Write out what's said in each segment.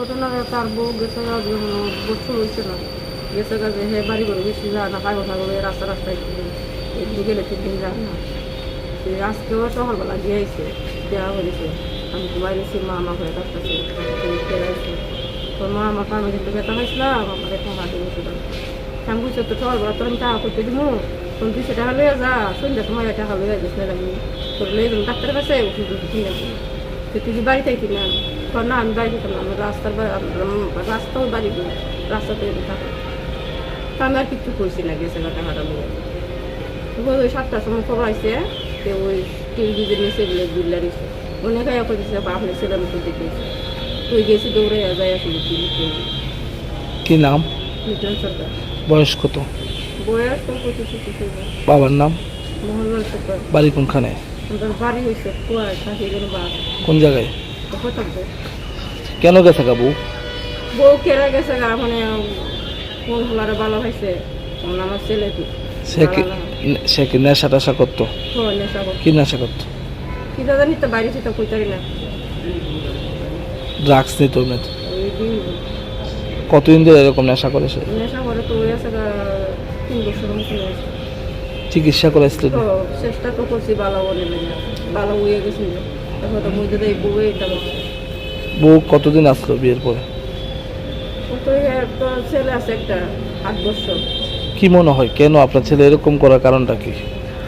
ঘটনাটা তার বউ গেছে গা যখন বছর হয়েছে গেছে গা যে হে বাড়ি করে বেশি যায় না পাগল পাগল হয়ে রাস্তা রাস্তায় ঘুরে গেলে তিন দিন যায় না। আজকেও সকালবেলা গিয়ে আইসে দেওয়া হয়েছে আমি তো বাইরে মা আমার হয়ে আইসে তোর মা আমার কামে কিন্তু ব্যথা হয়েছিলাম আমার এখন হাতে গেছিল। আমি বুঝছ তো তোর আমি টাকা করতে দিব? তোর দুশো টাকা লয়ে যা, সন্ধ্যা সময় টাকা লয়ে যাস না আমি কাছে ওষুধ ওষুধ কিনে আনব। তো তুই বাড়ি না? আমি বাড়ি থাকতাম না আমি রাস্তার রাস্তাও বাড়ি রাস্তাতে থাকো তা আমি আর কিছু করছি না, গেছে টাকাটা নিয়ে তখন ওই সাতটার সময় খবর আসছে যে ওই টিভি নিচে বলে বিল্লা নিচে অনেক আয়া বা আপনি ছেলে আমি তো দেখেছি গেছি দৌড়ে যায় আসলে কি নাম? মিটন সরকার। বয়স কত? বয়স বাবার নাম? মোহনলাল সরকার। বাড়ি কোনখানে? বাড়ি হয়েছে কুয়ায় থাকি কোন জায়গায়? কেন গেছে কাবু বউ? বউ কেরা গেছে গা মানে কোন ভালো হয়েছে আমার ছেলে কি? সে কি সে কি নেশা টেশা করতো? হয় নেশা করতো। কি নেশা করতো? কি দাদা নিতে বাইরে সেটা কইতারি না। ড্রাগস নিত দিন কতদিন ধরে এরকম নেশা করে সে? নেশা করে তো ওই আছে তিন বছর চিকিৎসা করেছিল তো? চেষ্টা তো করছি ভালো বলে ভালো হয়ে গেছিল। এখন তো বউ এটা বউ কতদিন আসলো বিয়ের পরে? তো এই একটা ছেলে আছে একটা আট বছর। কি মনে হয় কেন আপনার ছেলে এরকম করার কারণটা কি?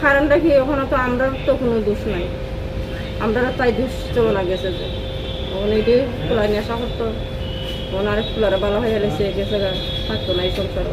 কারণটা কি ওখানে তো আমরা তো কোনো দোষ নাই। আমরা তাই দুশ্চনা গেছে যে। ওখানে ফুলাই নেশা করতো। ওখানে ফুলারে ভালো হয়ে গেছে গেছে থাকতো না এই সংসার